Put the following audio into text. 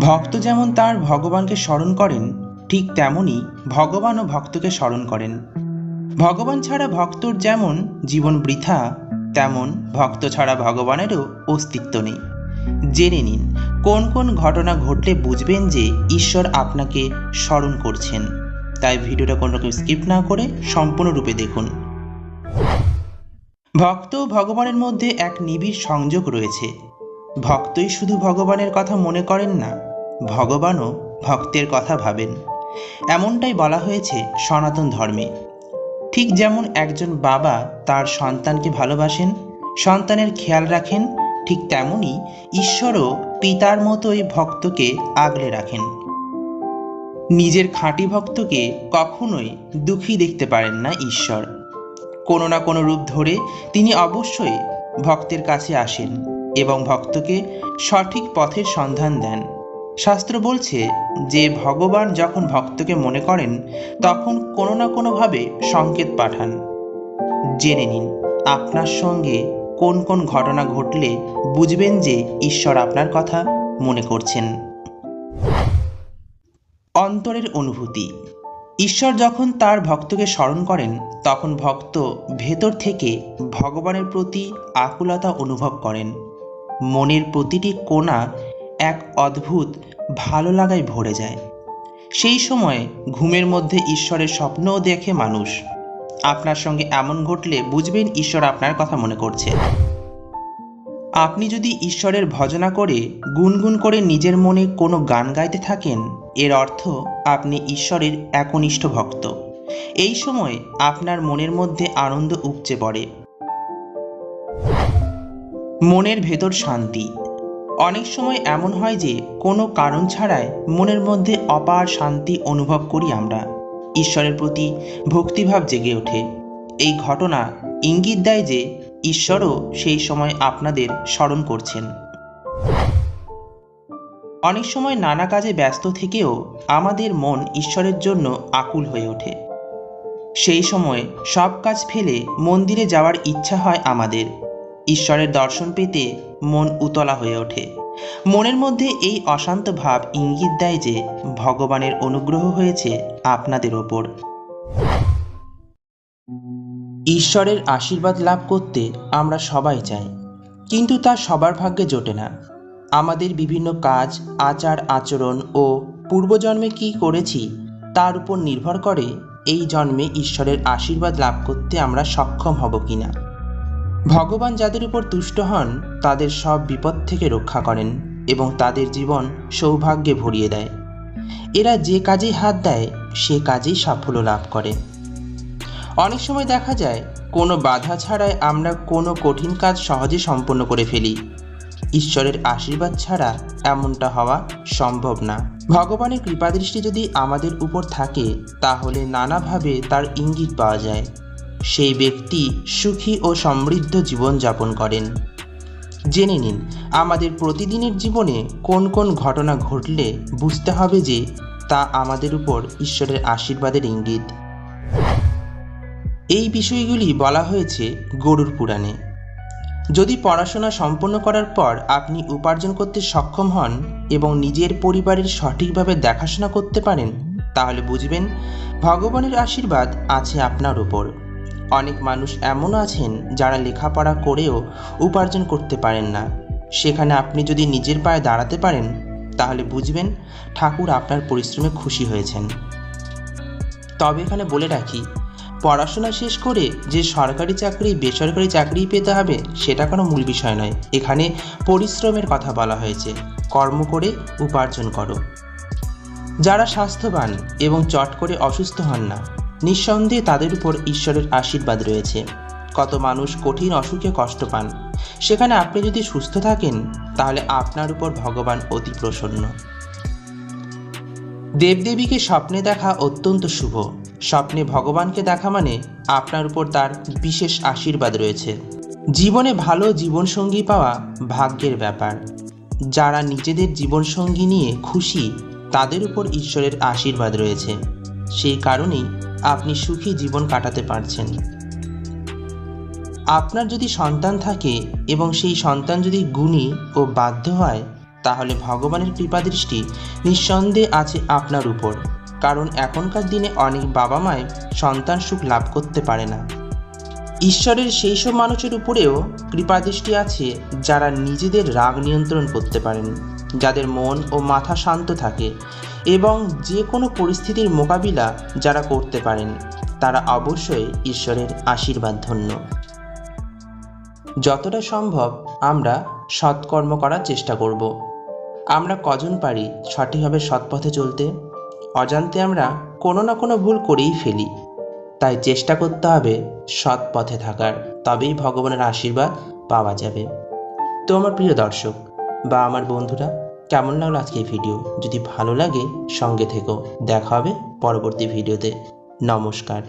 ভক্ত যেমন তার ভগবানকে স্মরণ করেন, ঠিক তেমনই ভগবানও ভক্তকে স্মরণ করেন। ভগবান ছাড়া ভক্তর যেমন জীবন বৃথা, তেমন ভক্ত ছাড়া ভগবানেরও অস্তিত্ব নেই। জেনে নিন, কোন কোন ঘটনা ঘটলে বুঝবেন যে ঈশ্বর আপনাকে স্মরণ করছেন। তাই ভিডিওটা কোনো রকম স্কিপ না করে সম্পূর্ণরূপে দেখুন। ভক্ত ভগবানের মধ্যে এক নিবিড় সংযোগ রয়েছে। ভক্তই শুধু ভগবানের কথা মনে করেন না, ভগবানও ভক্তের কথা ভাবেন। এমনটাই বলা হয়েছে সনাতন ধর্মে। ঠিক যেমন একজন বাবা তার সন্তানকে ভালোবাসেন, সন্তানের খেয়াল রাখেন, ঠিক তেমনই ঈশ্বরও পিতার মতোই ভক্তকে আগলে রাখেন। নিজের খাঁটি ভক্তকে কখনোই দুঃখী দেখতে পারেন না ঈশ্বর। কোনো না কোনো রূপ ধরে তিনি অবশ্যই ভক্তের কাছে আসেন। এবং ভক্তকে সঠিক পথের সন্ধান দেন। শাস্ত্র বলছে যে, ভগবান যখন ভক্তকে মনে করেন, তখন কোনো না কোনোভাবে সংকেত পাঠান। জেনে নিন, আপনার সঙ্গে কোন কোন ঘটনা ঘটলে বুঝবেন যে ঈশ্বর আপনার কথা মনে করছেন। অন্তরের অনুভূতি। ঈশ্বর যখন তার ভক্তকে স্মরণ করেন, তখন ভক্ত ভেতর থেকে ভগবানের প্রতি আকুলতা অনুভব করেন। মনের প্রতিটি কোণা এক অদ্ভুত ভালো লাগায় ভরে যায়। সেই সময় ঘুমের মধ্যে ঈশ্বরের স্বপ্নও দেখে মানুষ। আপনার সঙ্গে এমন ঘটলে বুঝবেন ঈশ্বর আপনার কথা মনে করছে। আপনি যদি ঈশ্বরের ভজনা করে, গুনগুন করে নিজের মনে কোনো গান গাইতে থাকেন, এর অর্থ আপনি ঈশ্বরের একনিষ্ঠ ভক্ত। এই সময় আপনার মনের মধ্যে আনন্দ উপচে পড়ে। মনের ভেতর শান্তি। অনেক সময় এমন হয় যে, কোনো কারণ ছাড়াই মনের মধ্যে অপার শান্তি অনুভব করি আমরা। ঈশ্বরের প্রতি ভক্তিভাব জেগে ওঠে। এই ঘটনা ইঙ্গিত দেয় যে, ঈশ্বরও সেই সময় আপনাদের স্মরণ করছেন। অনেক সময় নানা কাজে ব্যস্ত থেকেও আমাদের মন ঈশ্বরের জন্য আকুল হয়ে ওঠে। সেই সময় সব কাজ ফেলে মন্দিরে যাওয়ার ইচ্ছা হয় আমাদের। ঈশ্বরের দর্শন পেতে মন উতলা হয়ে ওঠে। মনের মধ্যে এই অশান্ত ভাব ইঙ্গিত দেয় যে, ভগবানের অনুগ্রহ হয়েছে আপনাদের ওপর। ঈশ্বরের আশীর্বাদ লাভ করতে আমরা সবাই চাই, কিন্তু তা সবার ভাগ্যে জোটে না। আমাদের বিভিন্ন কাজ, আচার, আচরণ ও পূর্বজন্মে কি করেছি, তার উপর নির্ভর করে এই জন্মে ঈশ্বরের আশীর্বাদ লাভ করতে আমরা সক্ষম হব কিনা। ভগবান যাদের উপর তুষ্ট হন, তাদের সব বিপদ থেকে রক্ষা করেন এবং তাদের জীবন সৌভাগ্যে ভরিয়ে দেয়। এরা যে কাজেই হাত দেয়, সে কাজেই সাফল্য লাভ করে। অনেক সময় দেখা যায়, কোনো বাধা ছাড়াই আমরা কোনো কঠিন কাজ সহজে সম্পন্ন করে ফেলি। ঈশ্বরের আশীর্বাদ ছাড়া এমনটা হওয়া সম্ভব না। ভগবানের কৃপাদৃষ্টি যদি আমাদের উপর থাকে, তাহলে নানাভাবে তার ইঙ্গিত পাওয়া যায়। সেই ব্যক্তি সুখী ও সমৃদ্ধ জীবন যাপন করেন। জেনে নিন, আমাদের প্রতিদিনের জীবনে কোন কোন ঘটনা ঘটলে বুঝতে হবে যে তা আমাদের উপর ঈশ্বরের আশীর্বাদের ইঙ্গিত। এই বিষয়গুলি বলা হয়েছে গরুর পুরাণে। যদি পড়াশোনা সম্পন্ন করার পর আপনি উপার্জন করতে সক্ষম হন এবং নিজের পরিবারের সঠিকভাবে দেখাশোনা করতে পারেন, তাহলে বুঝবেন, ভগবানের আশীর্বাদ আছে আপনার উপর। অনেক মানুষ এমন আছেন যারা লেখাপড়া করেও উপার্জন করতে পারেন না। সেখানে আপনি যদি নিজের পায়ে দাঁড়াতে পারেন, তাহলে বুঝবেন ঠাকুর আপনার পরিশ্রমে খুশি হয়েছেন। তবে এখানে বলে রাখি, পড়াশোনা শেষ করে যে সরকারি চাকরি, বেসরকারি চাকরি পেতে হবে, সেটা কোনো মূল বিষয় নয়। এখানে পরিশ্রমের কথা বলা হয়েছে, কর্ম করে উপার্জন করো। যারা স্বাস্থ্যবান এবং চট করে অসুস্থ হন না নিঃসন্দেহে তাদের উপর ঈশ্বরের আশীর্বাদ রয়েছে। কত মানুষ কঠিন অসুখে কষ্ট পান। সেখানে আপনি যদি সুস্থ থাকেন, তাহলে আপনার উপর ভগবান অতি প্রসন্ন। দেবদেবীকে স্বপ্নে দেখা অত্যন্ত শুভ। স্বপ্নে ভগবানকে দেখা মানে আপনার উপর তার বিশেষ আশীর্বাদ রয়েছে। জীবনে ভালো জীবনসঙ্গী পাওয়া ভাগ্যের ব্যাপার। যারা নিজেদের জীবনসঙ্গী নিয়ে খুশি, তাদের উপর ঈশ্বরের আশীর্বাদ রয়েছে। সেই কারণেই আপনি সুখী জীবন কাটাতে পারছেন। আপনার যদি সন্তান থাকে এবং সেই সন্তান যদি গুণী ও বাধ্য হয়, তাহলে ভগবানের কৃপাদৃষ্টি নিঃসন্দেহে আছে আপনার উপর, কারণ এখনকার দিনে অনেক বাবা মায় সন্তান সুখ লাভ করতে পারে না। ঈশ্বরের সেই সব মানুষের উপরেও কৃপাদৃষ্টি আছে যারা নিজেদের রাগ নিয়ন্ত্রণ করতে পারেন, যাদের মন ও মাথা শান্ত থাকে। এবং যে কোনো পরিস্থিতির মোকাবিলা যারা করতে পারেন, তারা অবশ্যই ঈশ্বরের আশীর্বাদ ধন্য। যতটা সম্ভব আমরা সৎকর্ম করার চেষ্টা করব। আমরা কজন পারি সঠিকভাবে সৎপথে চলতে? অজান্তে আমরা কোনো না কোনো ভুল করেই ফেলি। তাই চেষ্টা করতে হবে সৎ পথে থাকার, তবেই ভগবানের আশীর্বাদ পাওয়া যাবে। তো আমার প্রিয় দর্শক বা আমার বন্ধুরা কেমন লাগল আজকে ভিডিও যদি ভালো লাগে সঙ্গে থেকো দেখা হবে পরবর্তী ভিডিওতে নমস্কার।